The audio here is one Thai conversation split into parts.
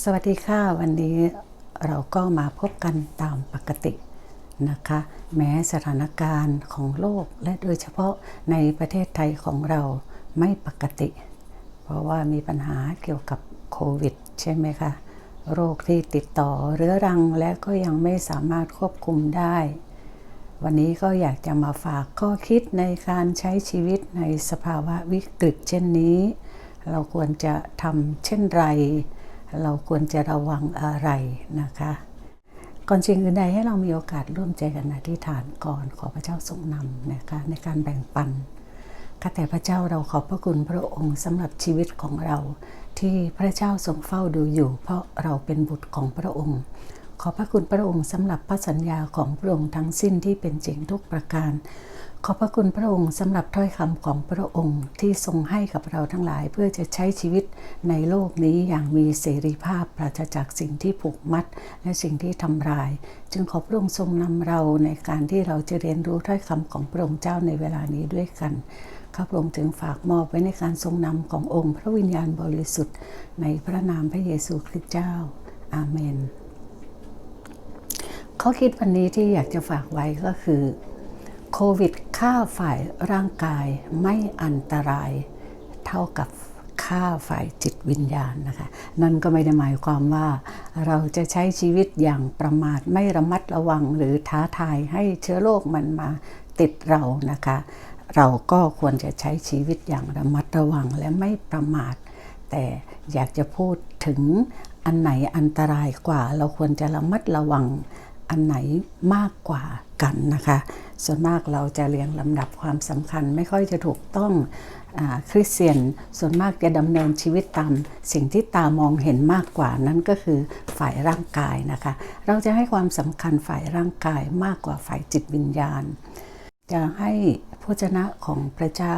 สวัสดีค่ะ วันนี้เราก็มาพบกันตามปกตินะคะ แม้สถานการณ์ของโลกและโดยเฉพาะในประเทศไทยของเราไม่ปกติ เพราะว่ามีปัญหาเกี่ยวกับโควิด ใช่ไหมคะ โรคที่ติดต่อเรื้อรังและก็ยังไม่สามารถควบคุมได้ วันนี้ก็อยากจะมาฝากข้อคิดในการใช้ชีวิตในสภาวะวิกฤตเช่นนี้ เราควรจะทำเช่นไร เราควรจะระวังอะไรนะคะก่อนสิ่งอื่นใดให้เรามีโอกาสร่วมใจกันอธิษฐานก่อนขอพระเจ้าทรงนำนะคะในการแบ่งปันข้าแต่พระเจ้าเราขอบพระคุณพระองค์สำหรับชีวิตของเรา ที่พระเจ้าทรงเฝ้าดูอยู่ เพราะเราเป็นบุตรของพระองค์ ขอพระคุณพระองค์สำหรับพระสัญญาของพระองค์ทั้งสิ้นที่เป็นจริงทุกประการ ขอบพระคุณพระองค์สำหรับถ้อยคำของพระองค์ที่ทรงให้กับเราทั้งหลายเพื่อจะใช้ชีวิตในโลกนี้อย่างมีเสรีภาพปราศจากสิ่งที่ผูกมัด และสิ่งที่ทำลาย จึงขอพระองค์ทรงนำเราในการที่เราจะเรียนรู้ถ้อยคำของพระองค์เจ้าในเวลานี้ด้วยกันข้าพระองค์ถึงฝากมอบไว้ในการทรงนำขององค์ พระวิญญาณบริสุทธิ์ ในพระนามพระเยซูคริสต์เจ้า อาเมนข้อคิดวันนี้ที่อยากจะฝากไว้ก็คือ โควิดฆ่าฝ่ายร่างกายไม่อันตรายเท่ากับฆ่าฝ่ายจิตวิญญาณนะคะ นั่นก็ไม่ได้หมายความว่า เราจะใช้ชีวิตอย่างประมาทไม่ระมัดระวังหรือท้าทายให้เชื้อโรคมันมาติดเรานะคะ เราก็ควรจะใช้ชีวิตอย่างระมัดระวังและไม่ประมาท แต่อยากจะพูดถึงอันไหนอันตรายกว่า เราควรจะระมัดระวังอันไหนมากกว่ากันนะคะ ส่วนมากเราจะเรียงลำดับความสำคัญไม่ค่อยจะถูกต้องอคริสเตียนส่วนมากจะดำเนินชีวิตตามสิ่งที่ตามองเห็นมากกว่านั่นก็คือฝ่ายร่างกายนะคะ เราจะให้ความสำคัญฝ่ายร่างกายมากกว่าฝ่ายจิตวิญญาณ จะให้พระเจนะของพระเจ้า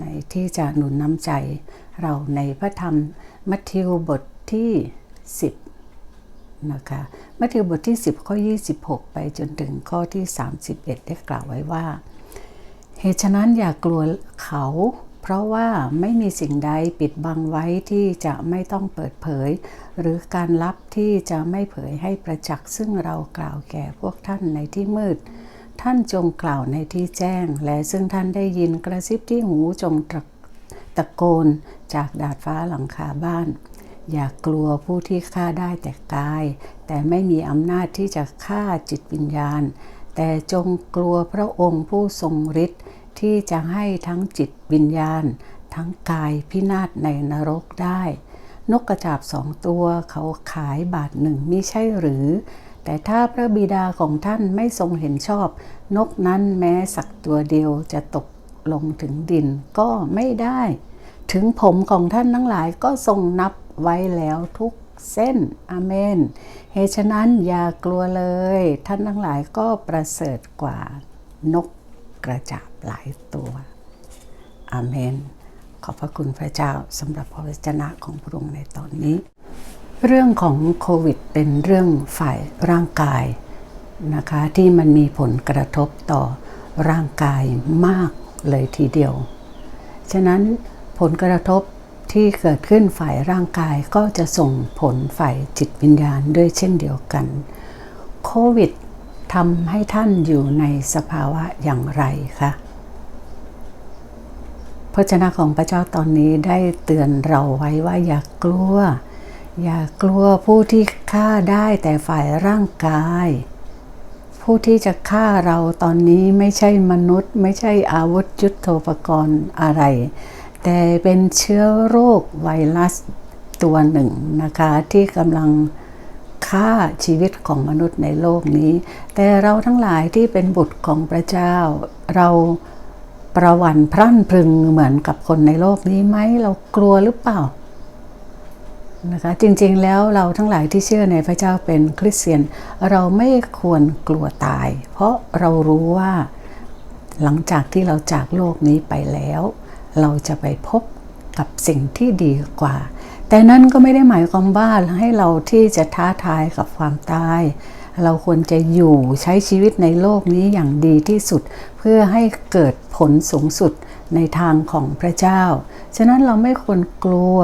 ในที่จะหนุนน้ำใจ เราในพระธรรมมัทธิวบทที่ 10 นะคะมัทธิวบทที่ 10 ข้อ 26 ไปจนถึงข้อที่ 31 ได้กล่าวไว้ว่า เหตุฉะนั้นอย่ากลัวเขา เพราะว่าไม่มีสิ่งใดปิดบังไว้ที่จะไม่ต้องเปิดเผย หรือการลับที่จะไม่เผยให้ประจักษ์ซึ่งเรากล่าวแก่พวกท่านในที่มืด ท่านจงกล่าวในที่แจ้ง และซึ่งท่านได้ยินกระซิบที่หูจงตะตะโกนจากดาดฟ้าหลังคาบ้าน อย่ากกลัวผู้ที่ฆ่าได้แต่กาย แต่ไม่มีอำนาจที่จะฆ่าจิตวิญญาณ แต่จงกลัวพระองค์ผู้ทรงฤทธิ์ที่จะให้ทั้งจิตวิญญาณ ทั้งกายพินาศในนรกได้ นกกระจาบสองตัวเขาขายบาทหนึ่งมิใช่หรือ แต่ถ้าพระบิดาของท่านไม่ทรงเห็นชอบ นกนั้นแม้สักตัวเดียวจะตกลงถึงดินก็ไม่ได้ ถึงผมของท่านทั้งหลายก็ทรงนับ ไว้แล้วทุกเส้นอาเมน เหตุฉะนั้นอย่ากลัวเลย ท่านทั้งหลายก็ประเสริฐกว่านกกระจาบหลายตัวอาเมน ขอบพระคุณพระเจ้าสำหรับพระวจนะของพระองค์ในตอนนี้ เรื่องของโควิดเป็นเรื่องฝ่ายร่างกายนะคะที่มันมีผลกระทบต่อร่างกายมากเลยทีเดียว ฉะนั้นผลกระทบ ที่เกิดขึ้นฝ่ายร่างกายก็จะส่งผลฝ่ายจิตวิญญาณด้วยเช่นเดียวกัน โควิดทำให้ท่านอยู่ในสภาวะอย่างไรคะพระเจ้าของพระเจ้าตอนนี้ได้เตือนเราไว้ว่าอย่ากลัว อย่ากลัวผู้ที่ฆ่าได้แต่ฝ่ายร่างกาย ผู้ที่จะฆ่าเราตอนนี้ไม่ใช่มนุษย์ ไม่ใช่อาวุธยุทโธปกรณ์อะไร แต่เป็นเชื้อโรคไวรัสตัวหนึ่งนะคะที่กำลังฆ่าชีวิตของมนุษย์ในโลกนี้ แต่เราทั้งหลายที่เป็นบุตรของพระเจ้า เราประวันพรั่นพรึงเหมือนกับคนในโลกนี้ไหมเรากลัวหรือเปล่านะคะจริงๆแล้วเราทั้งหลายที่เชื่อในพระเจ้าเป็นคริสเตียน เราไม่ควรกลัวตาย เพราะเรารู้ว่าหลังจากที่เราจากโลกนี้ไปแล้ว เราจะไปพบกับสิ่งที่ดีกว่า แต่นั่นก็ไม่ได้หมายความว่าให้เราที่จะท้าทายกับความตาย เราควรจะอยู่ใช้ชีวิตในโลกนี้อย่างดีที่สุด เพื่อให้เกิดผลสูงสุดในทางของพระเจ้า ฉะนั้นเราไม่ควรกลัว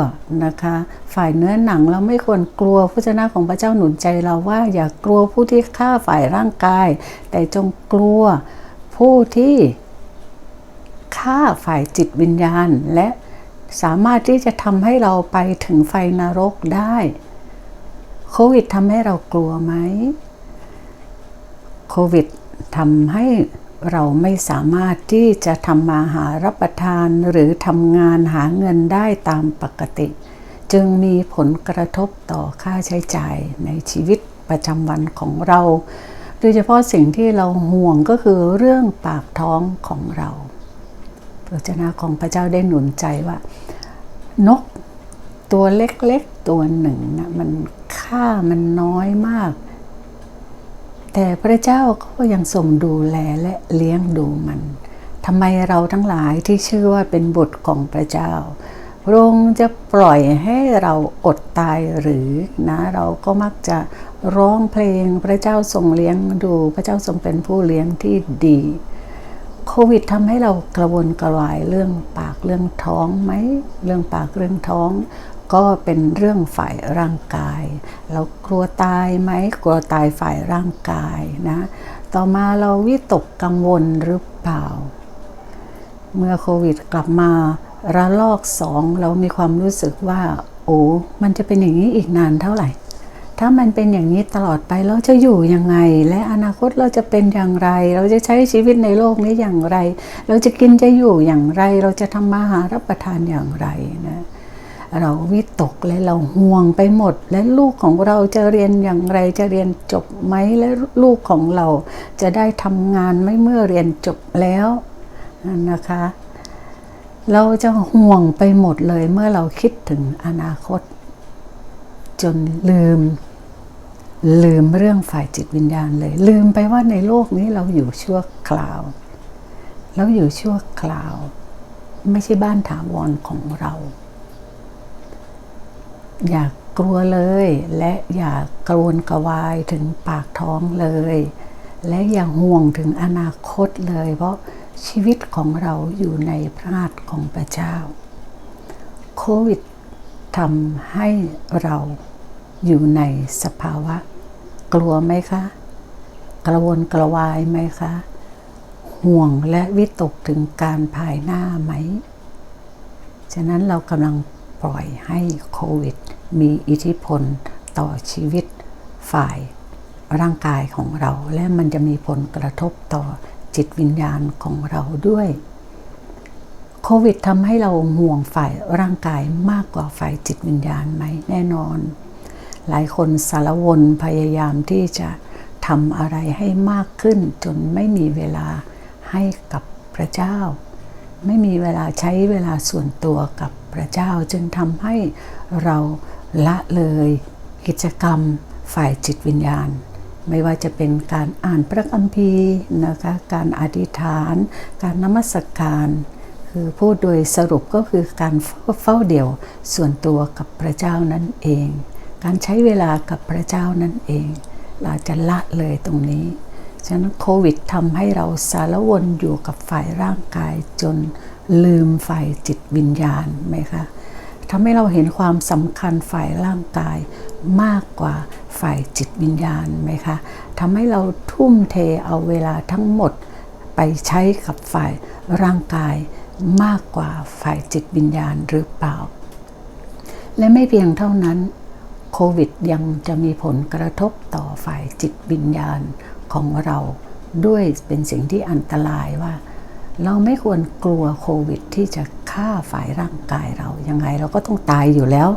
นะคะ ฝ่ายเนื้อหนังเราไม่ควรกลัวพระเจ้าของพระเจ้าหนุนใจเราว่าอย่ากลัวผู้ที่ฆ่าฝ่ายร่างกาย แต่จงกลัวผู้ที่ ฆ่าฝ่ายจิตวิญญาณ และสามารถที่จะทำให้เราไปถึงไฟนรกได้ โควิดทำให้เรากลัวไหม โควิดทำให้เราไม่สามารถที่จะทำมาหารับประทานหรือทำงานหาเงินได้ตามปกติ จึงมีผลกระทบต่อค่าใช้จ่ายในชีวิตประจำวันของเรา โดยเฉพาะสิ่งที่เราห่วงก็คือเรื่องปากท้องของเรา พระเจ้าของพระเจ้าได้หนุนใจว่า นกตัวเล็กๆตัวหนึ่งนะมันค่ามันน้อยมาก แต่พระเจ้าก็ยังทรงดูแลและเลี้ยงดูมันทำไมเราทั้งหลายที่ชื่อว่าเป็นบุตรของพระเจ้าพระองค์จะปล่อยให้เราอดตายหรือนะเราก็มักจะร้องเพลงพระเจ้าทรงเลี้ยงดู พระเจ้าทรงเป็นผู้เลี้ยงที่ดี โควิดทำให้เรากระวนกระวายเรื่องปากเรื่องท้องไหมเรื่องปากเรื่องท้อง ก็เป็นเรื่องฝ่ายร่างกาย เรากลัวตายไหมกลัวตายฝ่ายร่างกายนะ ต่อมาเราวิตกกังวลหรือเปล่า เมื่อโควิดกลับมาระลอกสองเรามีความรู้สึกว่า โอ้มันจะเป็นอย่างนี้อีกนานเท่าไหร่ ถ้ามันเป็นอย่างนี้ตลอดไปเราจะอยู่ยังไง และอนาคตเราจะเป็นอย่างไร เราจะใช้ชีวิตในโลกนี้อย่างไร เราจะกินจะอยู่อย่างไร เราจะทำมาหารับประทานอย่างไรนะเราวิตกและเราห่วงไปหมด และลูกของเราจะเรียนอย่างไรจะเรียนจบไหมและลูกของเราจะได้ทำงานไม่เมื่อเรียนจบแล้วนะคะ เราจะห่วงไปหมดเลยเมื่อเราคิดถึงอนาคต จนลืม ลืมเรื่องฝ่ายจิตวิญญาณเลย ลืมไปว่าในโลกนี้เราอยู่ชั่วคราวเราอยู่ชั่วคราว ไม่ใช่บ้านถาวรของเรา อย่ากกลัวเลยและอย่ากกรวนกระวายถึงปากท้องเลย และอย่าห่วงถึงอนาคตเลย เพราะชีวิตของเราอยู่ในพระหัตถ์ของพระเจ้า โควิดทำให้เราอยู่ในสภาวะ กลัวไหมคะ กระวนกระวายไหมคะ ห่วงและวิตกถึงการภายหน้าไหม ฉะนั้นเรากำลังปล่อยให้โควิด มีอิทธิพลต่อชีวิตฝ่ายร่างกายของเรา และมันจะมีผลกระทบต่อจิตวิญญาณของเราด้วย โควิดทำให้เราห่วงฝ่ายร่างกายมากกว่าฝ่ายจิตวิญญาณไหมแน่นอน หลายคนสารวนพยายามที่จะทำอะไรให้มากขึ้น จนไม่มีเวลาให้กับพระเจ้า ไม่มีเวลาใช้เวลาส่วนตัวกับพระเจ้า จึงทำให้เราละเลยกิจกรรมฝ่ายจิตวิญญาณ ไม่ว่าจะเป็นการอ่านพระคัมภีร์นะคะการอธิษฐาน การนมัสการ คือพูดโดยสรุปก็คือการเฝ้าเดี่ยวส่วนตัวกับพระเจ้านั่นเอง การใช้เวลากับพระเจ้านั่นเอง เราจะละเลยตรงนี้ ฉะนั้นโควิดทำให้เราสารวนอยู่กับฝ่ายร่างกายจนลืมฝ่ายจิตวิญญาณไหมคะทำให้เราเห็นความสำคัญฝ่ายร่างกายมากกว่าฝ่ายจิตวิญญาณไหมคะทำให้เราทุ่มเทเอาเวลาทั้งหมดไปใช้กับฝ่ายร่างกายมากกว่าฝ่ายจิตวิญญาณหรือเปล่า และไม่เพียงเท่านั้น โควิดยังจะมีผลกระทบต่อฝ่ายจิตวิญญาณของเราด้วยเป็นสิ่งที่อันตรายว่า เราไม่ควรกลัวโควิดที่จะฆ่าฝ่ายร่างกายเรา ยังไงเราก็ต้องตายอยู่แล้ว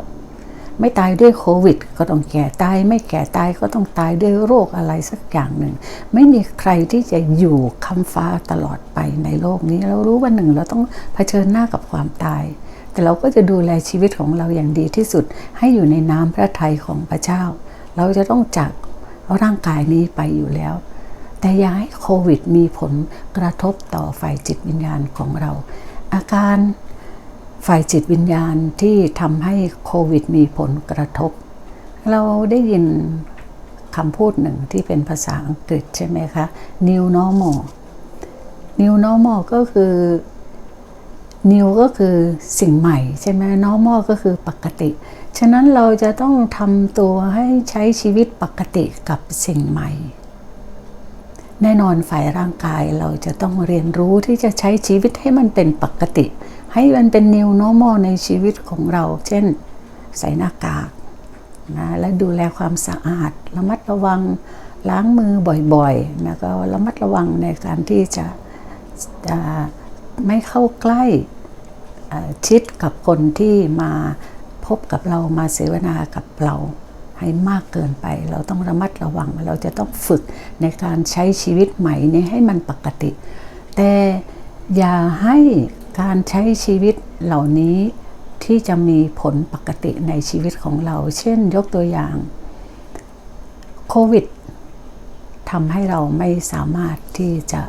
ไม่ตายด้วยโควิด ก็ต้องแก่ตาย ไม่แก่ตายก็ต้องตายด้วยโรคอะไรสักอย่างหนึ่ง ไม่มีใครที่จะอยู่คำฟ้าตลอดไปในโลกนี้ เรารู้ว่าหนึ่งเราต้องเผชิญหน้ากับความตาย แต่เราก็จะดูแลชีวิตของเราอย่างดีที่สุด ให้อยู่ในน้ำพระทัยของพระเจ้า เราจะต้องจากร่างกายนี้ไปอยู่แล้ว แต่อย่าให้โควิดมีผลกระทบต่อฝ่ายจิตวิญญาณของเรา อาการฝ่ายจิตวิญญาณที่ทำให้โควิดมีผลกระทบ เราได้ยินคำพูดหนึ่งที่เป็นภาษาอังกฤษใช่ไหมคะ new normal new normal ก็คือ new ก็คือสิ่งใหม่ใช่ไหม normal ก็คือปกติ ฉะนั้นเราจะต้องทำตัวให้ใช้ชีวิตปกติกับสิ่งใหม่ แน่นอนฝ่ายร่างกายเราจะต้องเรียนรู้ที่จะใช้ชีวิตให้มันเป็นปกติ ให้มันเป็น new normal ในชีวิตของเรา เช่น ใส่หน้ากากนะและดูแลความสะอาด ระมัดระวังล้างมือบ่อยๆแล้วก็ระมัดระวังในการที่จะจะไม่เข้าใกล้ ชิดกับคนที่มาพบกับเรามาเสวนากับเราให้มากเกินไป เราต้องระมัดระวัง เราจะต้องฝึกในการใช้ชีวิตใหม่นี้ให้มันปกติ แต่อย่าให้การใช้ชีวิตเหล่านี้ที่จะมีผลปกติในชีวิตของเรา เช่นยกตัวอย่างโควิดทำให้เราไม่สามารถที่จะ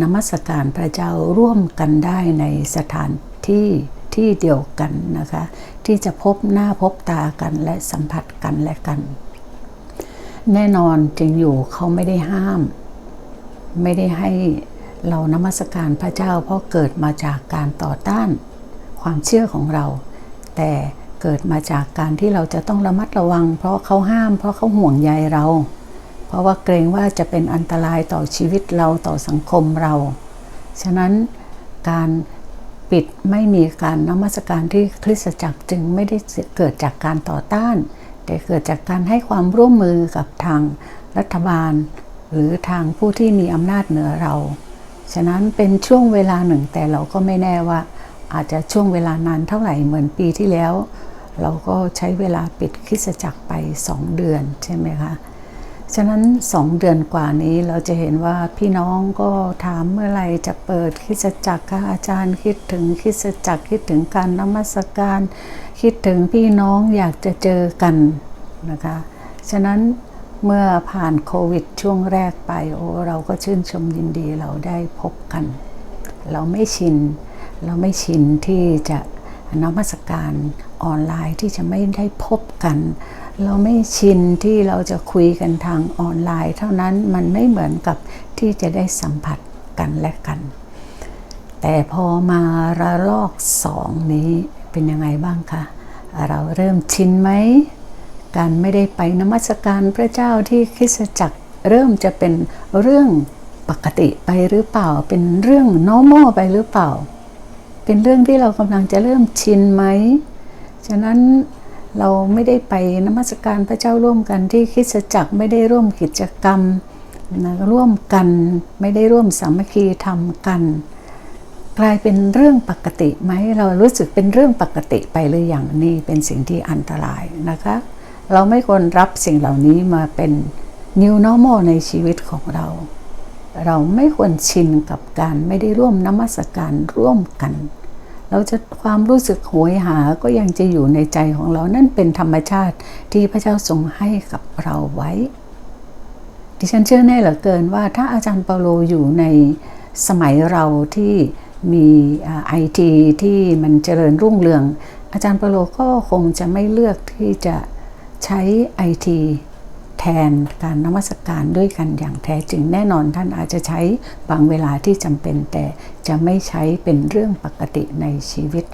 นมัสการพระเจ้าร่วมกันได้ในสถาน ที่ที่เดียวกันนะคะ ที่จะพบหน้าพบตากันและสัมผัสกันและกัน แน่นอนจริงอยู่เขาไม่ได้ห้าม ไม่ได้ให้เรานมัสการพระเจ้าเพราะเกิดมาจากการต่อต้านความเชื่อของเรา แต่เกิดมาจากการที่เราจะต้องระมัดระวัง เพราะเขาห้าม เพราะเขาห่วงใยเรา เพราะว่าเกรงว่าจะเป็นอันตรายต่อชีวิตเราต่อสังคมเรา ฉะนั้นการ ปิดไม่มีการนมัสการที่คริสตจักรจึงไม่ได้เกิดจากการต่อต้าน แต่เกิดจากการให้ความร่วมมือกับทางรัฐบาล หรือทางผู้ที่มีอำนาจเหนือเรา ฉะนั้นเป็นช่วงเวลาหนึ่งแต่เราก็ไม่แน่ว่า อาจจะช่วงเวลานานเท่าไหร่เหมือนปีที่แล้ว เราก็ใช้เวลาปิดคริสตจักรไป 2 เดือนใช่ไหมคะ ฉะนั้น 2 เดือนกว่านี้เราจะเห็นว่าพี่น้องก็ถามเมื่อไหร่จะเปิดคิสจักรคะอาจารย์คิดถึงคิสจักรคิดถึงการนมัสการ คิดถึงพี่น้องอยากจะเจอกันนะคะ ฉะนั้นเมื่อผ่านโควิดช่วงแรกไปโอ้เราก็ชื่นชมยินดีเราได้พบกัน เราไม่ชิน เราไม่ชินที่จะนมัสการออนไลน์ที่จะไม่ได้พบกัน เราไม่ชินที่เราจะคุยกันทางออนไลน์ เท่านั้นมันไม่เหมือนกับที่จะได้สัมผัสกันและกัน แต่พอมาระลอกสองนี้เป็นยังไงบ้างคะเราเริ่มชินไหมการไม่ได้ไปนมัสการพระเจ้าที่คริสจักรเริ่มจะเป็นเรื่องปกติไปหรือเปล่า เป็นเรื่อง normal ไปหรือเปล่า เป็นเรื่องที่เรากำลังจะเริ่มชินไหม ฉะนั้น เราไม่ได้ไปนมัสการพระเจ้าร่วมกันที่คริสจักรไม่ได้ร่วมกิจกรรมนะร่วมกันไม่ได้ร่วมสามัคคีทำกัน กลายเป็นเรื่องปกติไหมเรารู้สึกเป็นเรื่องปกติไปหรืออย่างนี่เป็นสิ่งที่อันตรายนะคะ เราไม่ควรรับสิ่งเหล่านี้มาเป็น new normal ในชีวิตของเรา เราไม่ควรชินกับการไม่ได้ร่วมนมัสการร่วมกัน เราจะความรู้สึกโหยหาก็ยังจะอยู่ในใจของเรานั่นเป็นธรรมชาติที่พระเจ้าทรงให้กับเราไว้ ดิฉันเชื่อแน่เหลือเกินว่าถ้าอาจารย์เปาโลอยู่ในสมัยเราที่มีไอทีที่มันเจริญรุ่งเรือง อาจารย์เปาโลก็คงจะไม่เลือกที่จะใช้ไอที แทนการนมัสการด้วยกันอย่างแท้จริงแน่นอนท่านอาจจะใช้บางเวลาที่จำเป็นแต่จะไม่ใช้เป็นเรื่องปกติในชีวิต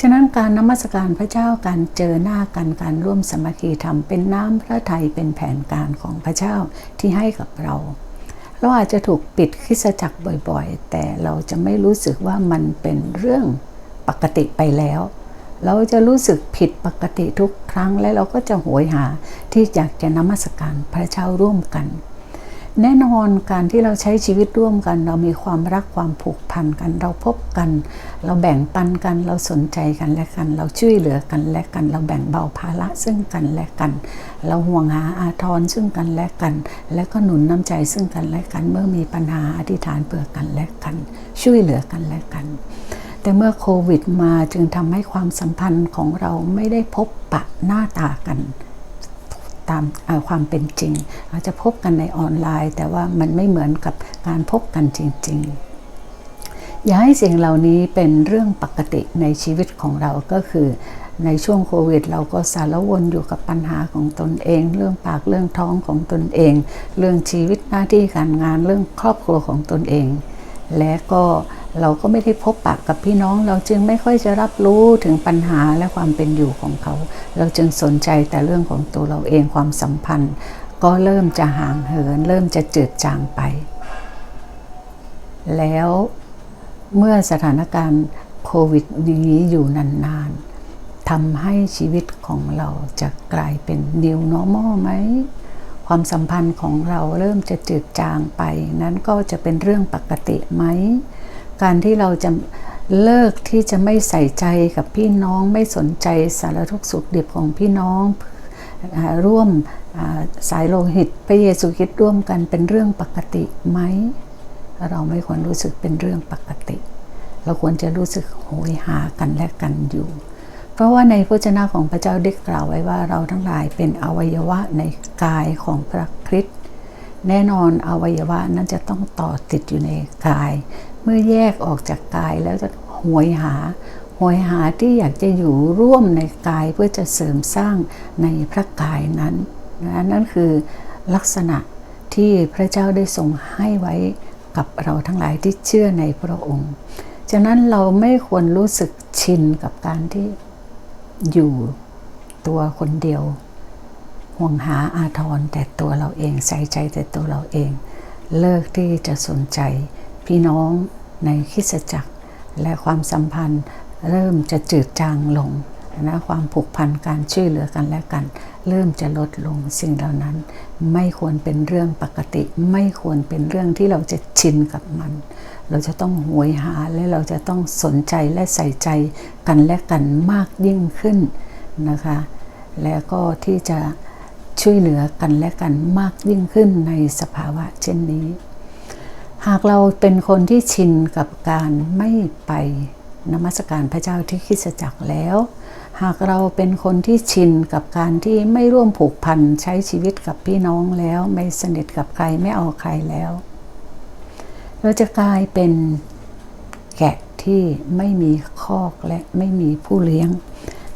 ฉะนั้นการนมัสการพระเจ้าการเจอหน้ากันการร่วมสมัคคีธรรมเป็นน้ำพระทัยเป็นแผนการของพระเจ้าที่ให้กับเราเราอาจจะถูกปิดคิสจักรบ่อยๆ แต่เราจะไม่รู้สึกว่ามันเป็นเรื่องปกติไปแล้ว เราจะรู้สึกผิดปกติทุกครั้งและเราก็จะโหยหาที่อยากจะนมัสการพระเจ้าร่วมกัน แน่นอนการที่เราใช้ชีวิตร่วมกัน เรามีความรักความผูกพันกัน เราพบกัน เราแบ่งปันกัน เราสนใจกันและกัน เราช่วยเหลือกันและกัน เราแบ่งเบาภาระซึ่งกันและกัน เราห่วงหาอาทรซึ่งกันและกัน และก็หนุนน้ำใจซึ่งกันและกัน เมื่อมีปัญหาอธิษฐานเผื่อกันและกัน ช่วยเหลือกันและกัน แต่เมื่อโควิดมาจึงทำให้ความสัมพันธ์ของเราไม่ได้พบปะหน้าตากันตามความเป็นจริง อาจจะพบกันในออนไลน์ แต่ว่ามันไม่เหมือนกับการพบกันจริง ๆ อย่าให้สิ่งเหล่านี้เป็นเรื่องปกติในชีวิตของเราก็คือในช่วงโควิด เราก็สารวนอยู่กับปัญหาของตนเอง เรื่องปากเรื่องท้องของตนเอง เรื่องชีวิตหน้าที่การงานเรื่องครอบครัวของตนเอง และก็ เราก็ไม่ได้พบปะกับพี่น้อง เราจึงไม่ค่อยจะรับรู้ถึงปัญหาและความเป็นอยู่ของเขา เราจึงสนใจแต่เรื่องของตัวเราเองความสัมพันธ์ ก็เริ่มจะห่างเหิน เริ่มจะจืดจางไป แล้วเมื่อสถานการณ์โควิดนี้อยู่นานๆทำให้ชีวิตของเราจะกลายเป็น new normal ไหมความสัมพันธ์ของเราเริ่มจะจืดจางไป นั้นก็จะเป็นเรื่องปกติไหม การที่เราจะเลิกที่จะไม่ใส่ใจกับพี่น้องไม่สนใจสารทุกข์สุขดิบของพี่น้องร่วมสายโลหิตพระเยซูคริสต์ร่วมกันเป็นเรื่องปกติไหม เราไม่ควรรู้สึกเป็นเรื่องปกติ เราควรจะรู้สึกโหยหากันและกันอยู่ เพราะว่าในพระเจ้าของพระเจ้าได้กล่าวไว้ว่าเราทั้งหลายเป็นอวัยวะในกายของพระคริสต์แน่นอนอวัยวะนั้นจะต้องต่อติดอยู่ในกาย มื่อแยกออกจากกายแล้วจะหวยหาหวยหาที่อยากจะอยู่ร่วมในกายเพื่อจะเสริมสร้างในพระกายนั้นนะนั่นคือลักษณะที่พระเจ้าได้ทรงให้ไว้กับเราทั้งหลายที่เชื่อในพระองค์ฉะนั้นเราไม่ควรรู้สึกชินกับการที่อยู่ตัวคนเดียว ห่วงหาอาทรแต่ตัวเราเองใส่ใจแต่ตัวเราเอง เลิกที่จะสนใจพี่น้อง ในคิสจักร และความสัมพันธ์เริ่มจะจืดจางลงนะความผูกพันการช่วยเหลือกันและกัน เริ่มจะลดลงสิ่งเหล่านั้น ไม่ควรเป็นเรื่องปกติ ไม่ควรเป็นเรื่องที่เราจะชินกับมัน เราจะต้องหวยหาและเราจะต้องสนใจและใส่ใจกันและกันมากยิ่งขึ้นนะคะ แล้วก็ที่จะช่วยเหลือกันและกันมากยิ่งขึ้นในสภาวะเช่นนี้ หากเราเป็นคนที่ชินกับการไม่ไปนมัสการพระเจ้าที่คริสจักรแล้ว หากเราเป็นคนที่ชินกับการที่ไม่ร่วมผูกพันใช้ชีวิตกับพี่น้องแล้ว ไม่สนิทกับใครไม่เอาใครแล้ว เราจะกลายเป็นแกะที่ไม่มีคอกและไม่มีผู้เลี้ยง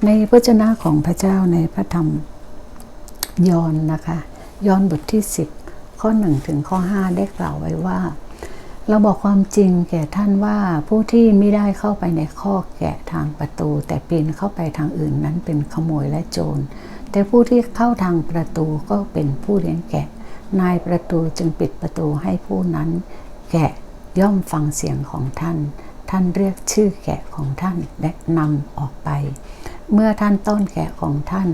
ในพระเจ้าของพระเจ้าในพระธรรมยอนนะคะยอนบทที่ 10 ข้อ 1 ถึงข้อ 5 ได้กล่าวไว้ว่า เราบอกความจริงแก่ท่านว่าผู้ที่ไม่ได้เข้าไปในข้อแกะทางประตู แต่ปีนเข้าไปทางอื่นนั้นเป็นขโมยและโจร แต่ผู้ที่เข้าทางประตูก็เป็นผู้เลี้ยงแกะ นายประตูจึงปิดประตูให้ผู้นั้น แกะย่อมฟังเสียงของท่าน ท่านเรียกชื่อแกะของท่านและนำออกไป เมื่อท่านต้นแกะของท่าน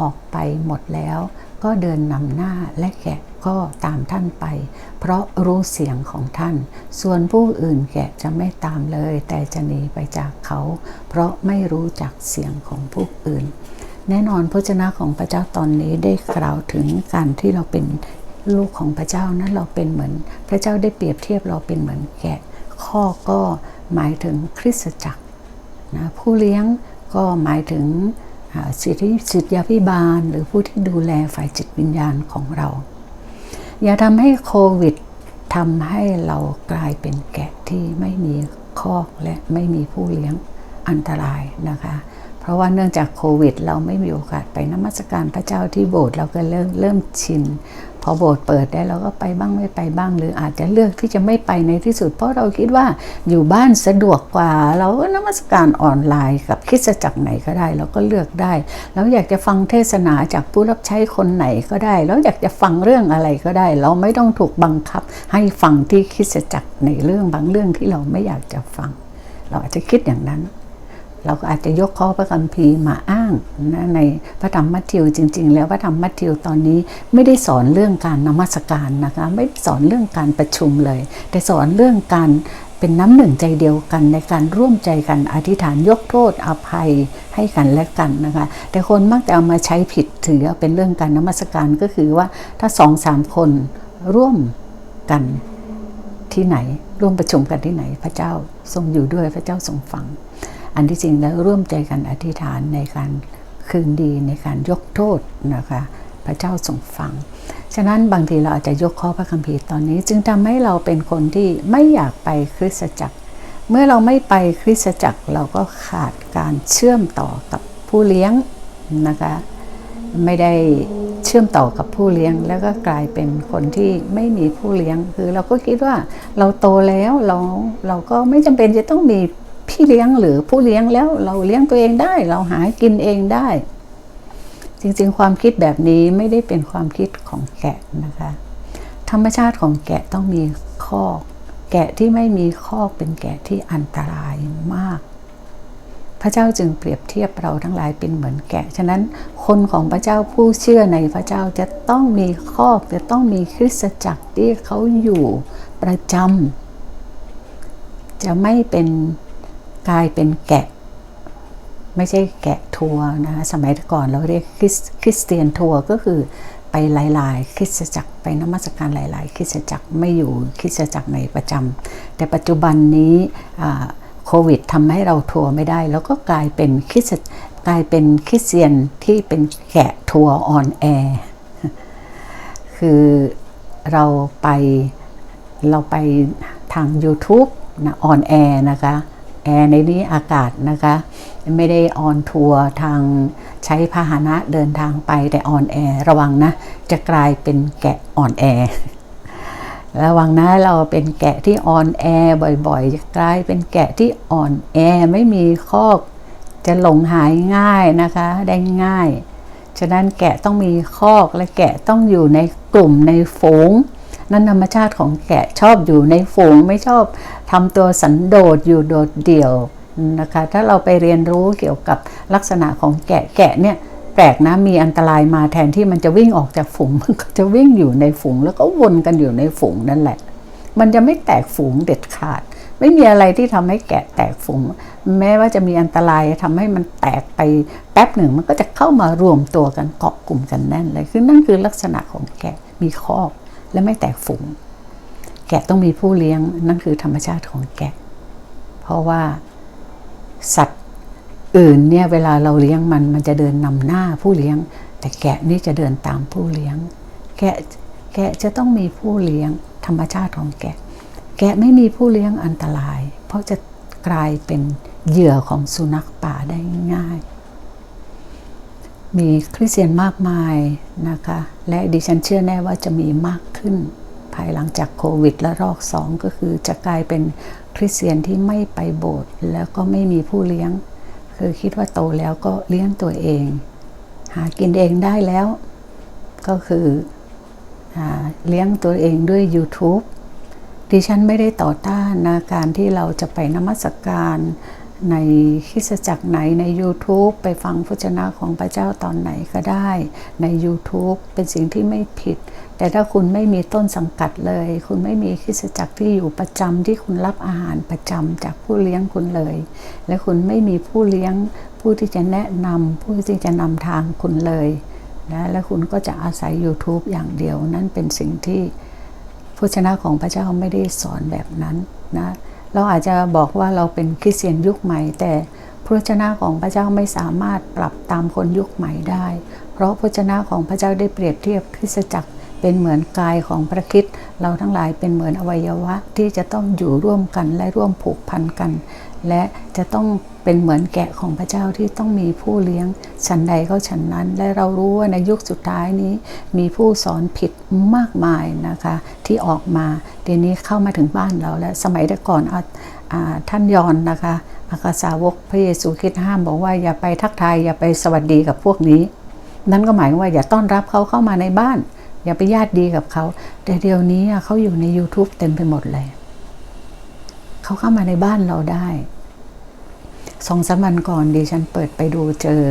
ออกไปหมดแล้ว ก็เดินนำหน้าและแกะก็ตามท่านไป เพราะรู้เสียงของท่าน ส่วนผู้อื่นแกะจะไม่ตามเลย แต่จะหนีไปจากเขา เพราะไม่รู้จักเสียงของผู้อื่น แน่นอนพระเจ้าของพระเจ้าตอนนี้ได้กล่าวถึงการที่เราเป็นลูกของพระเจ้านั้นเราเป็นเหมือน พระเจ้าได้เปรียบเทียบเราเป็นเหมือนแกะ ข้อก็หมายถึงคริสตจักรนะผู้เลี้ยงก็หมายถึง สิทธิสิทธยาพิบาล หรือผู้ที่ดูแลฝ่ายจิตวิญญาณของเรา อย่าทำให้โควิดทำให้เรากลายเป็นแกะที่ไม่มีคอกและไม่มีผู้เลี้ยงอันตรายนะคะ เพราะว่าเนื่องจากโควิด เราไม่มีโอกาสไปนมัสการพระเจ้าที่โบสถ์เราก็เริ่มเริ่มชิน พอโบสถ์เปิดได้เราก็ไปบ้างไม่ไปบ้าง หรืออาจจะเลือกที่จะไม่ไปในที่สุด เพราะเราคิดว่าอยู่บ้านสะดวกกว่า เราก็นมัสการออนไลน์กับคริสตจักรไหนก็ได้ เราก็เลือกได้แล้วอยากจะฟังเทศนาจากผู้รับใช้คนไหนก็ได้ แล้วอยากจะฟังเรื่องอะไรก็ได้ เราไม่ต้องถูกบังคับ ให้ฟังที่คริสตจักรในเรื่องบางเรื่องที่เราไม่อยากจะฟัง เราอาจจะคิดอย่างนั้น เราก็อาจจะยกข้อพระคัมภีร์มาอ้างนะในพระธรรมมัทธิวจริง ๆ แล้วพระธรรมมัทธิวตอนนี้ไม่ได้สอนเรื่องการนมัสการนะคะไม่สอนเรื่องการประชุมเลย แต่สอนเรื่องการเป็นน้ำหนึ่งใจเดียวกันในการร่วมใจกันอธิษฐานยกโทษอภัยให้กันและกันนะคะ แต่คนมักจะเอามาใช้ผิดถือเป็นเรื่องการนมัสการก็คือว่าถ้าสองสามคนร่วมกันที่ไหน ร่วมประชุมกันที่ไหน พระเจ้าทรงอยู่ด้วยพระเจ้าทรงฟัง อันที่จริงแล้วร่วมใจกันอธิษฐานในการคืนดีในการยกโทษนะคะพระเจ้าทรงฟัง ฉะนั้นบางทีเราอาจจะยกข้อพระคัมภีร์ตอนนี้ จึงทำให้เราเป็นคนที่ไม่อยากไปคริสตจักร เมื่อเราไม่ไปคริสตจักรเราก็ขาดการเชื่อมต่อกับผู้เลี้ยงนะคะไม่ได้เชื่อชื่อมต่อกับผู้เลี้ยง แล้วก็กลายเป็นคนที่ไม่มีผู้เลี้ยง คือเราก็คิดว่าเราโตแล้วเราเราก็ไม่จำเป็นจะต้องมี พี่เลี้ยงหรือผู้เลี้ยงแล้วเราเลี้ยงตัวเองได้ เราหากินเองได้ จริงๆ ความคิดแบบนี้ไม่ได้เป็นความคิดของแกะนะคะ ธรรมชาติของแกะต้องมีข้อกแกะที่ไม่มีข้อกเป็นแกะที่อันตรายมาก พระเจ้าจึงเปรียบเทียบเราทั้งหลายเป็นเหมือนแกะ ฉะนั้นคนของพระเจ้าผู้เชื่อในพระเจ้าจะต้องมีข้อกจะต้องมีคริสตจักรที่เขาอยู่ประจำจะไม่เป็น กลายเป็นแกะ ไม่ใช่แกะทัวร์นะสมัยก่อนเราเรียกคริสคริสเตียนทัวร์ก็คือไปหลาย ๆคริสตจักรไปนมัสการหลาย ๆคริสตจักรไม่อยู่คริสตจักรในประจำแต่ปัจจุบันนี้โควิดทำให้เราทัวร์ไม่ได้ แล้วก็กลายเป็นคริสกลายเป็นคริสเตียนที่เป็นแกะทัวร์ออนแอร์คือเราไปเราไปทาง YouTube นะออนแอร์นะคะ แอร์ในนี้อากาศนะคะ ไม่ได้ออนทัวร์ทางใช้พาหนะเดินทางไปแต่ออนแอร์ระวังนะ จะกลายเป็นแกะอ่อนแอระวังนะเราเป็นแกะที่ออนแอร์บ่อยๆจะกลายเป็นแกะที่อ่อนแอไม่มีข้อจะหลงหายง่ายนะคะได้ง่าย ฉะนั้นแกะต้องมีคอกและแกะต้องอยู่ในกลุ่มในฝูง นั่นธรรมชาติของแกะชอบอยู่ในฝูงไม่ชอบทำตัวสันโดษอยู่โดดเดี่ยวนะคะ ถ้าเราไปเรียนรู้เกี่ยวกับลักษณะของแกะแกะเนี่ยแปลกนะมีอันตรายมาแทนที่มันจะวิ่งออกจากฝูง มันก็จะวิ่งอยู่ในฝูง แล้วก็วนกันอยู่ในฝูงนั่นแหละ มันจะไม่แตกฝูงเด็ดขาด ไม่มีอะไรที่ทำให้แกะแตกฝูง แม้ว่าจะมีอันตรายทำให้มันแตกไปแป๊บหนึ่งมันก็จะเข้ามารวมตัวกันเกาะกลุ่มกันแน่นเลยคือนั่นคือลักษณะของแกะมีคอก และไม่แตกฝูง แกะต้องมีผู้เลี้ยงนั่นคือธรรมชาติของแกะ เพราะว่าสัตว์อื่นเนี่ยเวลาเราเลี้ยงมันมันจะเดินนำหน้าผู้เลี้ยง แต่แกะนี่จะเดินตามผู้เลี้ยง แกะแกะจะต้องมีผู้เลี้ยงธรรมชาติของแกะ แกะไม่มีผู้เลี้ยงอันตราย เพราะจะกลายเป็นเหยื่อของสุนัขป่าได้ง่าย มีคริสเตียนมากมายนะคะ และดิฉันเชื่อแน่ว่าจะมีมากขึ้น ภายหลังจากโควิดและรอกสองก็คือจะกลายเป็นคริสเตียนที่ไม่ไปโบสถ์แล้วก็ไม่มีผู้เลี้ยง คือคิดว่าโตแล้วก็เลี้ยงตัวเอง หากินเองได้แล้ว ก็คือเลี้ยงตัวเองด้วย YouTube ดิฉันไม่ได้ต่อต้านนะการที่เราจะไปนมัสการ ในคิสจักรไหนใน YouTube ไปฟังพระเจ้าของพระเจ้าตอนไหนก็ได้ใน YouTube เป็นสิ่งที่ไม่ผิด แต่ถ้าคุณไม่มีต้นสังกัดเลย คุณไม่มีคิสจักรที่อยู่ประจำที่คุณรับอาหารประจำจากผู้เลี้ยงคุณเลย และคุณไม่มีผู้เลี้ยงผู้ที่จะแนะนำผู้ที่จะนำทางคุณเลยนะและคุณก็จะอาศัย YouTube อย่างเดียว นั่นเป็นสิ่งที่พระชนะของพระเจ้าไม่ได้สอนแบบนั้นนะ เราอาจจะบอกว่าเราเป็นคริสเตียนยุคใหม่ แต่พระเจ้าของพระเจ้าไม่สามารถปรับตามคนยุคใหม่ได้ เพราะพระเจ้าของพระเจ้าได้เปรียบเทียบคริสตจักรเป็นเหมือนกายของพระคิดเราทั้งหลายเป็นเหมือนอวัยวะที่จะต้องอยู่ร่วมกันและร่วมผูกพันกัน และจะต้องเป็นเหมือนแกะของพระเจ้าที่ต้องมีผู้เลี้ยงฉันใดก็ฉันนั้น และเรารู้ว่าในยุคสุดท้ายนี้ มีผู้สอนผิดมากมายนะคะที่ออกมาเดี๋ยวนี้เข้ามาถึงบ้านเราแล้ว สมัยแต่ก่อนอท่านยอนนะคะอากาสาวกพระเยซูคริสต์ห้ามบอกว่าอย่าไปทักทายอย่าไปสวัสดีกับพวกนี้ นั่นก็หมายว่าอย่าต้อนรับเขาเข้ามาในบ้าน อย่าไปญาติดีกับเขา แต่เดี๋ยวนี้เขาอยู่ใน YouTube เต็มไปหมดเลย เขาเข้ามาในบ้านเราได้สองสามวันก่อนดิฉันเปิดไปดูเจอ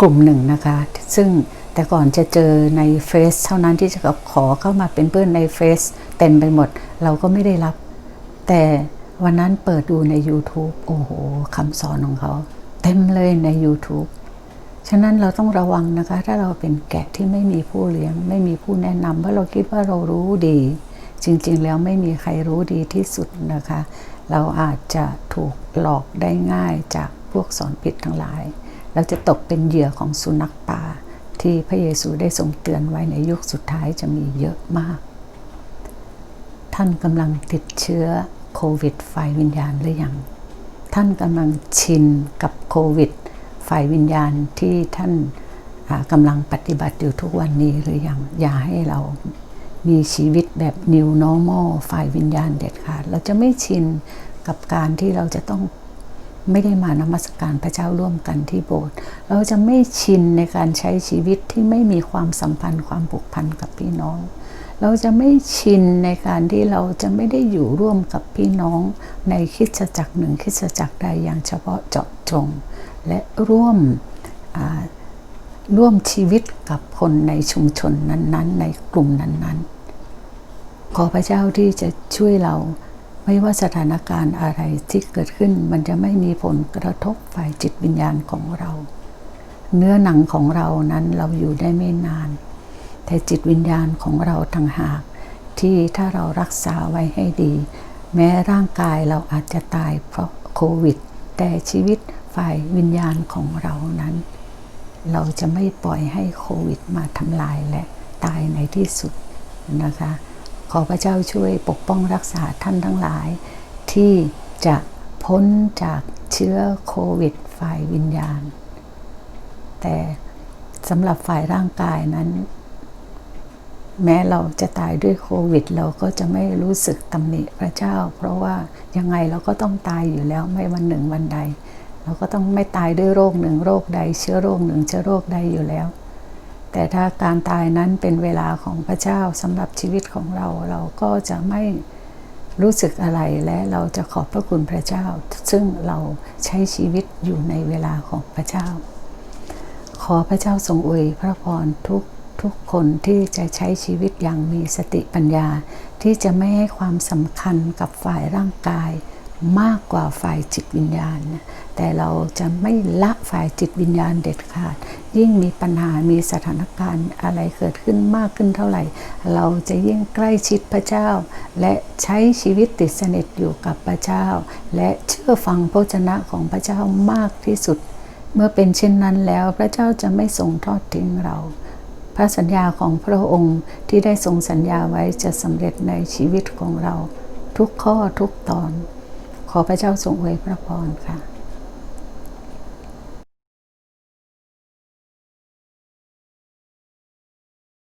กลุ่มหนึ่งนะคะ ซึ่งแต่ก่อนจะเจอในเฟซเท่านั้นที่จะขอเข้ามาเป็นเพื่อนในเฟซเต็มไปหมด เราก็ไม่ได้รับ แต่วันนั้นเปิดดูใน YouTube โอ้โหคำสอนของเขา เต็มเลยใน YouTube ฉะนั้นเราต้องระวังนะคะ ถ้าเราเป็นแกะที่ไม่มีผู้เลี้ยง ไม่มีผู้แนะนำเพราะเราคิดว่าเรารู้ดี จริงๆ แล้วไม่มีใครรู้ดีที่สุดนะคะ เราอาจจะถูกหลอกได้ง่ายจากพวกสอนผิดทั้งหลาย เราจะตกเป็นเหยื่อของสุนัขป่า ที่พระเยซูได้ทรงเตือนไว้ในยุคสุดท้ายจะมีเยอะมาก ท่านกำลังติดเชื้อโควิดฝ่ายวิญญาณหรือยัง ท่านกำลังชินกับโควิดฝ่ายวิญญาณที่ท่านกำลังปฏิบัติอยู่ทุกวันนี้หรือยัง อย่าให้เรา มีชีวิตแบบ new normal ฝ่ายวิญญาณเด็ดขาดเราจะไม่ชินกับการที่เราจะต้องไม่ได้มานมัสการพระเจ้าร่วมกันที่โบสถ์เราจะไม่ชินในการใช้ชีวิตที่ไม่มีความสัมพันธ์ความผูกพันกับพี่น้อง เราจะไม่ชินในการที่เราจะไม่ได้อยู่ร่วมกับพี่น้องในคิดจักรหนึ่งคิดจักรใดอย่างเฉพาะเจาะจง และร่วมอ่า ร่วมชีวิตกับคนในชุมชนนั้นๆ ในกลุ่มนั้นๆ ขอพระเจ้าที่จะช่วยเราไม่ว่าสถานการณ์อะไรที่เกิดขึ้น มันจะไม่มีผลกระทบฝ่ายจิตวิญญาณของเรา เนื้อหนังของเรานั้นเราอยู่ได้ไม่นาน แต่จิตวิญญาณของเราต่างหาก ที่ถ้าเรารักษาไว้ให้ดี แม้ร่างกายเราอาจจะตายเพราะโควิด แต่ชีวิตฝ่ายวิญญาณของเรานั้น เราจะไม่ปล่อยให้โควิดมาทำลายและตายในที่สุดนะคะ ขอพระเจ้าช่วยปกป้องรักษาท่านทั้งหลาย ที่จะพ้นจากเชื้อโควิดฝ่ายวิญญาณ แต่สำหรับฝ่ายร่างกายนั้น แม้เราจะตายด้วยโควิด เราก็จะไม่รู้สึกตำหนิพระเจ้า เพราะว่ายังไงเราก็ต้องตายอยู่แล้วไม่วันหนึ่งวันใด เราก็ต้องไม่ตายด้วยโรคหนึ่งโรคใดเชื้อโรคหนึ่งเชื้อโรคใดอยู่แล้ว แต่ถ้าการตายนั้นเป็นเวลาของพระเจ้าสำหรับชีวิตของเราเราก็จะไม่รู้สึกอะไรและเราจะขอบพระคุณพระเจ้า ซึ่งเราใช้ชีวิตอยู่ในเวลาของพระเจ้า ขอพระเจ้าทรงอวยพระพรทุกทุกคนที่จะใช้ชีวิตอย่างมีสติปัญญา ที่จะไม่ให้ความสำคัญกับฝ่ายร่างกาย มากกว่าฝ่ายจิตวิญญาณ แต่เราจะไม่ละฝ่ายจิตวิญญาณเด็ดขาด ยิ่งมีปัญหามีสถานการณ์อะไรเกิดขึ้นมากขึ้นเท่าไหร่ เราจะยิ่งใกล้ชิดพระเจ้า และใช้ชีวิตติดสนิทอยู่กับพระเจ้า และเชื่อฟังพระเจ้าของพระเจ้ามากที่สุด เมื่อเป็นเช่นนั้นแล้วพระเจ้าจะไม่ทรงทอดทิ้งเราพระสัญญาของพระองค์ที่ได้ทรงสัญญาไว้จะสำเร็จในชีวิตของเรา ทุกข้อทุกตอน ขอพระเจ้าทรงอวยพระพรค่ะ